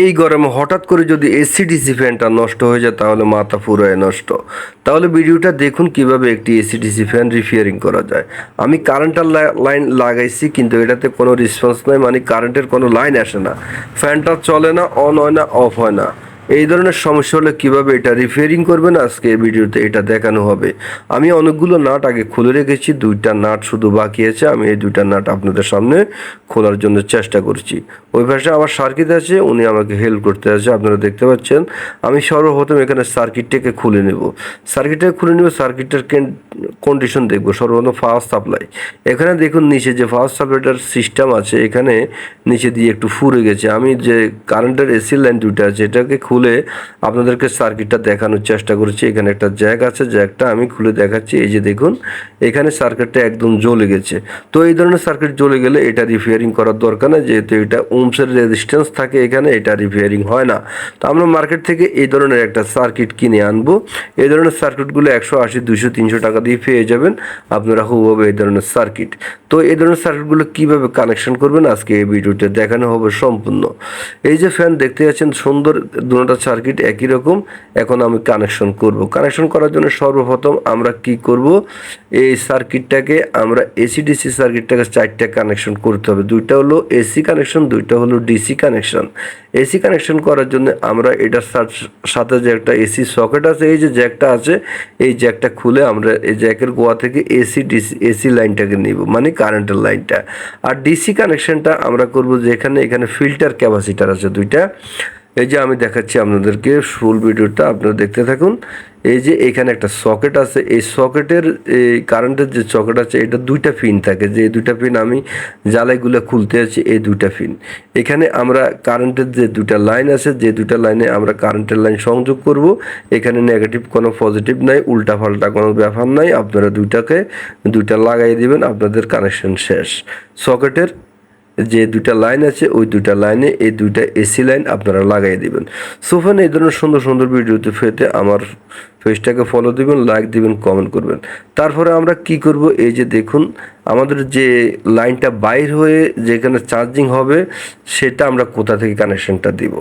এই গরমে হঠাৎ করে যদি এসিডিসি ফ্যানটা নষ্ট হয়ে যায়, তাহলে মাথা পুরোয় নষ্ট। তাহলে ভিডিওটা দেখুন কীভাবে একটি এসিডিসি ফ্যান রিপেয়ারিং করা যায়। আমি কারেন্টের লাইন লাগাইছি, কিন্তু এটাতে কোনো রেসপন্স নাই মানে কারেন্টের কোনো লাইন আসে না। ফ্যানটা চলে না অন হয় না অফ হয় না। এই ধরনের সমস্যা হলে কীভাবে এটা রিপেয়ারিং করবেন আজকে এই ভিডিওতে এটা দেখানো হবে। আমি অনেকগুলো নাট আগে খুলে রেখেছি, দুইটা নাট শুধু বাকি আছে। আমি এই দুইটা নাট আপনাদের সামনে খোলার জন্য চেষ্টা করছি। ওই পাশে আমার সার্কিট আছে, উনি আমাকে হেল্প করতে আছে, আপনারা দেখতে পাচ্ছেন। আমি সর্বপ্রথম এখানে সার্কিটটাকে খুলে নেব। সার্কিটটাকে খুলে নেব, সার্কিটটার কন্ডিশন দেখব, সর্বপ্রথম ফার্স্ট সাপ্লাই এখানে দেখুন নিচে যে ফার্স্ট সাপ্লাইটার সিস্টেম আছে, এখানে নিচে দিয়ে একটু ফুরে গেছে। আমি যে কারেন্টের এসি লাইন দুইটা আছে, এটাকে খুলে আপনাদেরকে সার্কিটটা দেখানোর চেষ্টা করছি। এখানে একটা জ্যাক আছে জ্যাকটা আমি খুলে দেখাচ্ছি। এই যে দেখুন, এখানে সার্কিটটা একদম জ্বলে গেছে। তো এই ধরনের সার্কিট জ্বলে গেলে এটা রিপেয়ারিং করার দরকার না যেহেতু এটা ওমসের রেজিস্ট্যান্স থাকে এখানে, এটা রিপেয়ারিং হয় না। তো আমরা মার্কেট থেকে এই ধরনের একটা সার্কিট কিনে আনব। এই ধরনের সার্কিটগুলো একশো আশি দুশো তিনশো টাকা দিয়ে পেয়ে যাবেন আপনারা হুবহু এই ধরনের সার্কিট তো এই ধরনের সার্কিটগুলো কীভাবে কানেকশন করবেন? আজকে এই ভিডিওতে দেখানো হবে সম্পূর্ণ। এই যে ফ্যান দেখতে যাচ্ছেন সুন্দর দুটা সার্কিট একই রকম। এখন আমি কানেকশন করব। কানেকশন করার জন্য সর্বপ্রথম আমরা কি করব? এই সার্কিটটাকে আমরা এসি ডিসি সার্কিটটাকে চারটা কানেকশন করতে হবে। দুইটা হলো এসি কানেকশন দুইটা হলো ডিসি কানেকশন এসি কানেকশন করার জন্য আমরা এটার সাথে যে একটা এসি সকেট আছে, এই যে জ্যাকটা আছে, এই জ্যাকটা খুলে আমরা এই জ্যাকের গোয়া থেকে এসি ডিসি এসি লাইনটাকে নিব মানে কারেন্টের লাইনটা আর ডিসি কানেকশনটা আমরা করব যেখানে এখানে ফিল্টার ক্যাপাসিটার আছে দুইটা। এই যে আমি দেখাচ্ছি আপনাদেরকে ফুল ভিডিওটা, আপনারা দেখতে থাকুন। এই যে এখানে একটা সকেট আছে, এই সকেটের এই কারেন্টের যে সকেট আছে, এটা দুইটা পিন থাকে। যে দুইটা পিন আমি জ্বালাইগুলো খুলতে আছি, এই দুইটা পিন এখানে আমরা কারেন্টের যে দুইটা লাইন আছে, যে দুইটা লাইনে আমরা কারেন্টের লাইন সংযোগ করব। এখানে নেগেটিভ কোনো পজিটিভ নাই, উল্টা পাল্টা কোনো ব্যাপার নাই। আপনারা দুইটাকে, দুইটা লাগাই দিবেন, আপনাদের কানেকশন শেষ। সকেটের যে দুইটা লাইন আছে, ওই দুইটা লাইনে এই দুইটা এসি লাইন আপনারা লাগাই দিবেন। সোফান এই ধরনের সুন্দর সুন্দর ভিডিওতে ফেতে আমার পেজটাকে ফলো দিবেন লাইক দিবেন কমেন্ট করবেন। তারপরে আমরা কি করব? এই যে দেখুন, আমাদের যে লাইনটা বাইর হয়ে যেখানে চার্জিং হবে, সেটা আমরা কোথা থেকে কানেকশনটা দিব?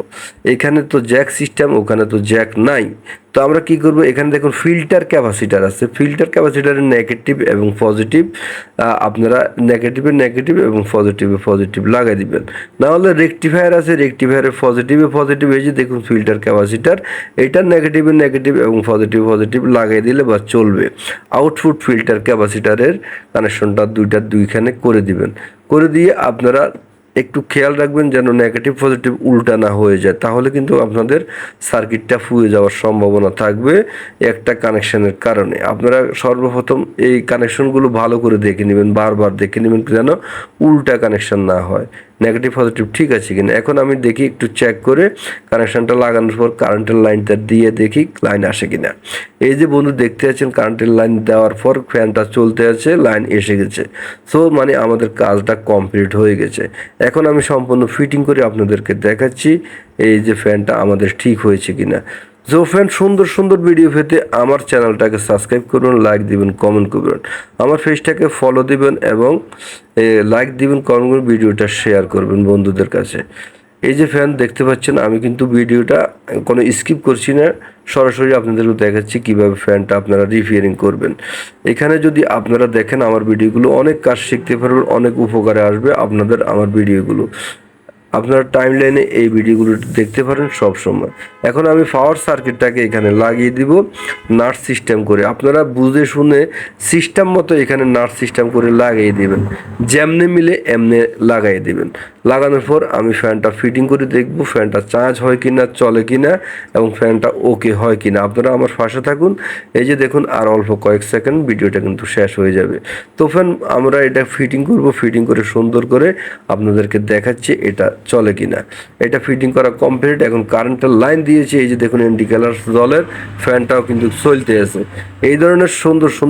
এখানে তো জ্যাক সিস্টেম ওখানে তো জ্যাক নাই। তো আমরা কি করব? এখানে দেখুন ফিল্টার ক্যাপাসিটার আছে। ফিল্টার ক্যাপাসিটারের নেগেটিভ এবং পজিটিভ আপনারা নেগেটিভে নেগেটিভ এবং পজিটিভে পজিটিভ লাগাই দিবেন। না হলে রেকটিফায়ার আছে রেকটিফায়ারের পজিটিভে পজিটিভ এই যে দেখুন ফিল্টার ক্যাপাসিটার এটা নেগেটিভে নেগেটিভ এবং পজিটিভ পজিটিভ লাগাই দিলে বা চলবে। আউটপুট ফিল্টার ক্যাপাসিটারের কানেকশনটা দুইটা দুইখানে করে দিবেন। করে দিয়ে আপনারা একটু খেয়াল রাখবেন যেন নেগেটিভ পজিটিভ উল্টা না হয়ে যায়। তাহলে কিন্তু আপনাদের সার্কিটটা ফুয়ে যাওয়ার সম্ভাবনা থাকবে একটা কানেকশনের কারণে। আপনারা সর্বপ্রথম এই কানেকশনগুলো ভালো করে দেখে নেবেন, বারবার দেখে নেবেন যেন উল্টা কানেকশন না হয়। নেগেটিভ পজিটিভ ঠিক আছে কিনা? এখন আমি দেখি একটু চেক করে কানেকশনটা লাগানোর পর কারেন্টের লাইনটা দিয়ে দেখি লাইন আসে কিনা। এই যে বন্ধু দেখতে আছেন কারেন্টের লাইন দেওয়ার পর ফ্যানটা চলতে আছে লাইন এসে গেছে। সো মানে আমাদের কাজটা কমপ্লিট হয়ে গেছে। এখন আমি সম্পূর্ণ ফিটিং করে আপনাদেরকে দেখাচ্ছি, এই যে ফ্যানটা আমাদের ঠিক হয়েছে কিনা। জো ফ্যান সুন্দর সুন্দর ভিডিও পেতে আমার চ্যানেলটাকে সাবস্ক্রাইব করুন লাইক দিবেন কমেন্ট করবেন। আমার পেজটাকে ফলো দিবেন এবং লাইক দিবেন কমেন্ট করবেন ভিডিওটা শেয়ার করবেন বন্ধুদের কাছে। এই যে ফ্যান দেখতে পাচ্ছেন, আমি কিন্তু ভিডিওটা কোনো স্কিপ করছি না। সরাসরি আপনাদেরকে দেখাচ্ছি কীভাবে ফ্যানটা আপনারা রিপেয়ারিং করবেন। এখানে যদি আপনারা দেখেন, আমার ভিডিওগুলো অনেক কাজ শিখতে পারবেন, অনেক উপকারে আসবে আপনাদের আমার ভিডিওগুলো আপনারা টাইম লাইনে এই ভিডিওগুলো দেখতে পারেন সব সময়। এখন আমি পাওয়ার সার্কিটটাকে এখানে লাগিয়ে দিব নাট সিস্টেম করে। আপনারা বুঝে শুনে সিস্টেম মতো এখানে নাট সিস্টেম করে লাগিয়ে দিবেন। যেমনে মিলে এমনে লাগাই দিবেন। লাগানোর পর আমি ফ্যানটা ফিটিং করে দেখব ফ্যানটা চার্জ হয় কি না চলে কি না এবং ফ্যানটা ওকে হয় কি না আপনারা আমার পাশে থাকুন। এই যে দেখুন, আর অল্প কয়েক সেকেন্ড ভিডিওটা কিন্তু শেষ হয়ে যাবে। তো ফ্যান আমরা এটা ফিটিং করব ফিটিং করে সুন্দর করে আপনাদেরকে দেখাচ্ছি। এটা চলে কিনা। এটা ফিটিং করা কমপ্লিট এখন কারেন্টের লাইন দিয়েছে, এই যে দেখুন ইন্ডিকেটার জলের ফ্যানটাও কিন্তু চলতে আছে। এই ধরনের সুন্দর সুন্দর